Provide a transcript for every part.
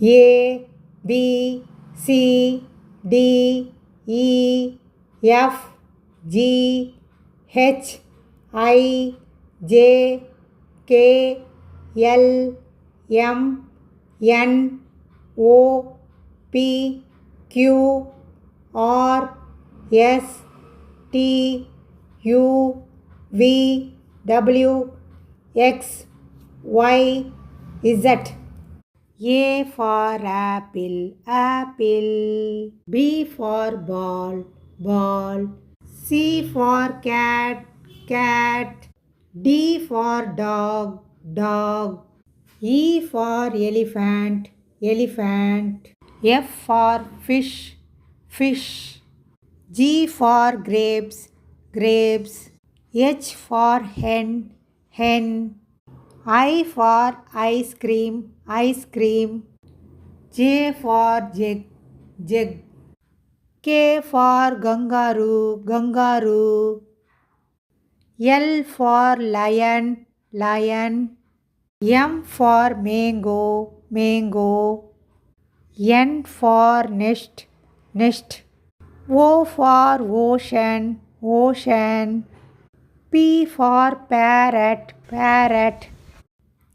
A B C D E F G H I J K L M N O P Q R S T U V W X Y Z A for apple, apple. B for ball, ball. C for cat, cat. D for dog, dog. E for elephant, elephant. F for fish, fish. G for grapes, grapes. H for hen, hen. I for ice cream, ice cream. J for jig, jug. K for kangaroo, kangaroo. L for lion, lion. M for mango, mango. N for nest, nest. O for ocean, ocean. P for parrot, parrot.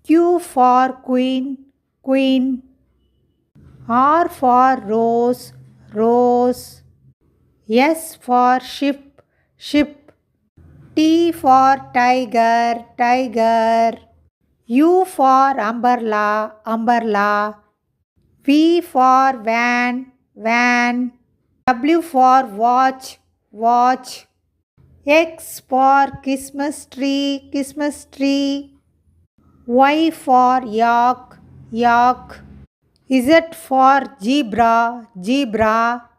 Q for queen, queen. R for rose, rose. S for ship, ship. T for tiger, tiger. U for umbrella, umbrella. V for van, van. W for watch, watch. X for Christmas tree, Christmas tree. Y for yak, yak. Z for zebra, zebra.